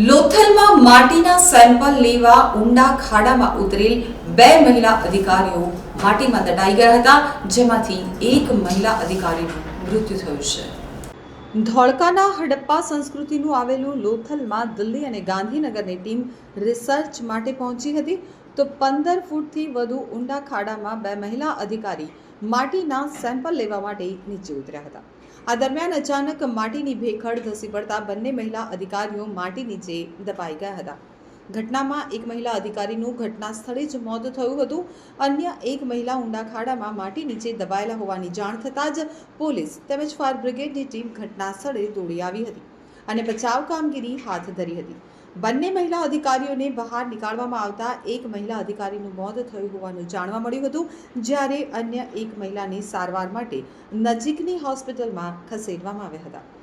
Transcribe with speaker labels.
Speaker 1: લોથલમાં માટીના સેમ્પલ લેવા ઊંડા ખાડામાં ઉતરેલ બે મહિલા અધિકારીઓ માટીમાં દટાઈ ગયા હતા, જેમાંથી એક મહિલા અધિકારીનું મૃત્યુ થયું છે. ધોળકાના હડપ્પા સંસ્કૃતિનું આવેલું લોથલમાં દિલ્હી અને ગાંધીનગરની ટીમ રિસર્ચ માટે પહોંચી હતી. તો પંદર ફૂટથી વધુ ઊંડા ખાડામાં બે મહિલા અધિકારી માટીના સેમ્પલ લેવા માટે નીચે ઉતર્યા હતા. આ દરમિયાન અચાનક માટીની ભેખડ ધસી પડતા બંને મહિલા અધિકારીઓ માટી નીચે દબાઈ ગયા હતા. ઘટનામાં એક મહિલા અધિકારીનું ઘટના સ્થળે જ મોત થયું હતું. અન્ય એક મહિલા ઊંડા ખાડામાં માટી નીચે દબાયેલા હોવાની જાણ થતાં જ પોલીસ તેમજ ફાયર બ્રિગેડની ટીમ ઘટના સ્થળે દોડી આવી હતી અને બચાવ કામગીરી હાથ ધરી હતી. બંને મહિલા અધિકારીઓને બહાર નીકાળવામાં આવતા એક મહિલા અધિકારીનું મોત થયું હોવાનું જાણવા મળ્યું હતું, જ્યારે અન્ય એક મહિલાને સારવાર માટે નજીકની હોસ્પિટલમાં ખસેડવામાં આવ્યા હતા.